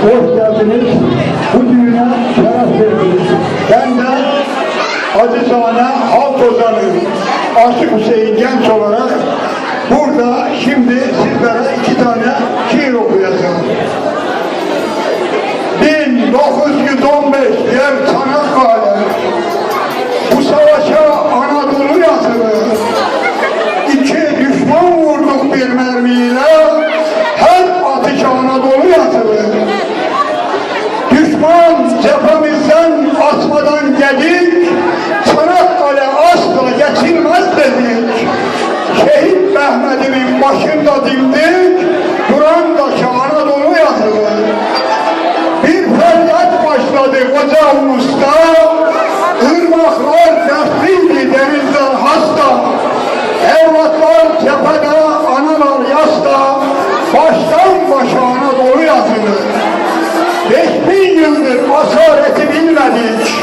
Hoş geldiniz. Bu düğüne şeref verdiniz. Ben de acizane halk ozanı Aşık Hüseyin Genç olarak burada şimdi sizlere iki tane şiir okuyacağım. 1915 yer Çanakkale Bu savaşa başında dimdik Duran taşı Anadolu yazılı bir feryat başladı ocağımızda Irmaklar dertliydi denizler hasta. Evlatlar cephede, analar yasta. Baştan başa Anadolu yazılı Beş bin yıldır asareti bilmedik.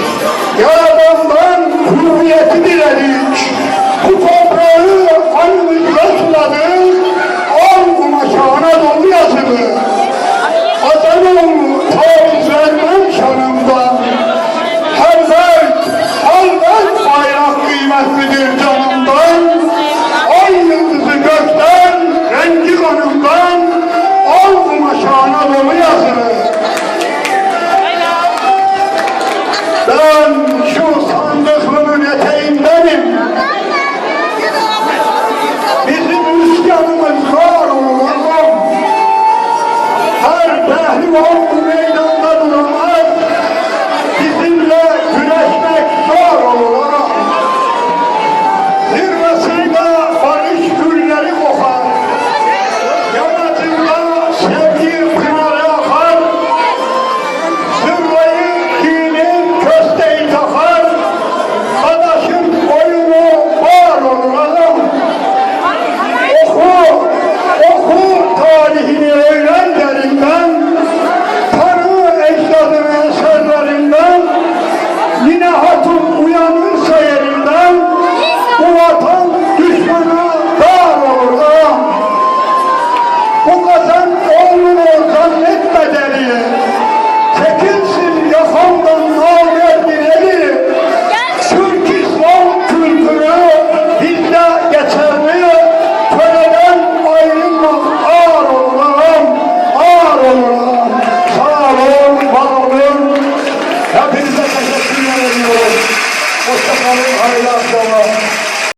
Yaradandan hürriyeti diledik. Bu toprağı anımızla glória. Hoşçakalın, hayırlı akşamlar.